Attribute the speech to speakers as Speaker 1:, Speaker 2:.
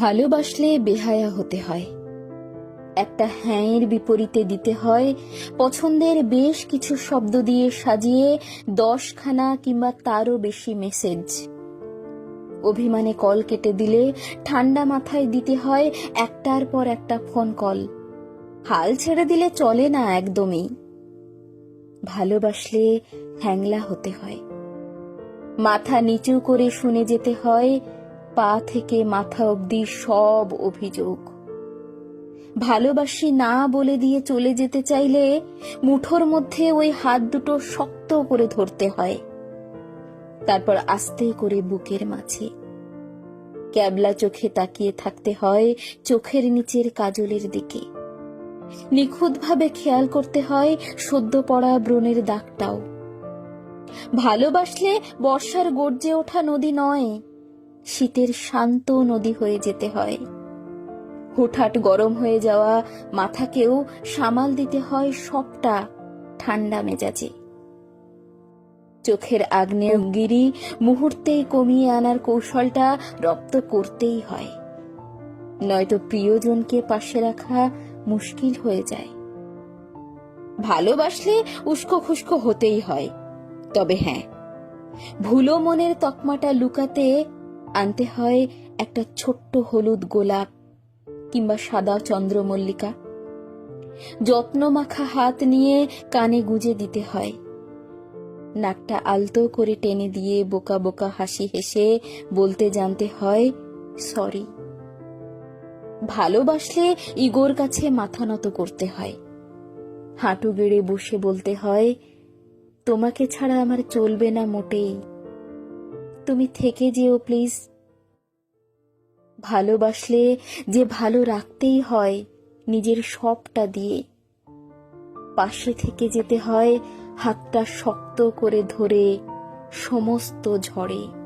Speaker 1: ভালোবাসলে বেহায়া হতে হয়। একটা হ্যাঁয়ের বিপরীতে দিতে হয়, পছন্দের বেশ কিছু শব্দ দিয়ে সাজিয়ে দশখানা কিংবা তারও বেশি মেসেজ অভিমানে কল কেটে দিলে ঠান্ডা মাথায় দিতে হয় একটার পর একটা ফোন কল হাল ছেড়ে দিলে চলে না একদমই। ভালোবাসলে হ্যাংলা হতে হয়। মাথা নিচু করে শুনে যেতে হয় পা থেকে মাথা অবধি সব অভিযোগ। ভালোবাসি না বলে দিয়ে চলে যেতে চাইলে মুঠোর মধ্যে ওই হাত দুটো শক্ত করে ধরতে হয়। তারপর আস্তে করে বুকের মাঝে। ক্যাবলা চোখে তাকিয়ে থাকতে হয় চোখের নিচের কাজলের দিকে। নিখুঁতভাবে খেয়াল করতে হয় সদ্য পড়া ব্রণের দাগটাও। ভালোবাসলে বর্ষার গর্জে ওঠা নদী নয়। শীতের শান্ত নদী হয়ে যেতে হয়। হুটহাট গরম হয়ে যাওয়া মাথাকেও সামাল দিতে হয় সবটা ঠান্ডা মেজাজে। চোখের আগ্নেয়গিরি মুহূর্তেই কমিয়ে আনার কৌশলটা রপ্ত করতেই হয়। নয়তো প্রিয়জনকে পাশে রাখা মুশকিল হয়ে যায়। ভালোবাসলে উস্কো খুস্কো হতেই হয়। তবে হ্যাঁ ভুলো মনের তকমাটা লুকাতে আনতে হয় একটা ছোট্ট হলুদ গোলাপ কিংবা সাদা চন্দ্রমল্লিকা। যত্ন মাখা হাত নিয়ে কানে গুজে দিতে হয়। নাকটা আলতো করে টেনে দিয়ে বোকা বোকা হাসি হেসে বলতে জানতে হয়, সরি। ভালোবাসলে ইগোর কাছে মাথা নত করতে হয়। হাঁটু গেড়ে বসে বলতে হয়, তোমাকে ছাড়া আমার চলবে না মোটেই। তুমি থেকে যেও প্লিজ ভালোবাসলে যে ভালো রাখতেই হয় নিজের সবটা দিয়ে। পাশে থেকে যেতে হয় হাতটা শক্ত করে ধরে সমস্ত ঝড়ে।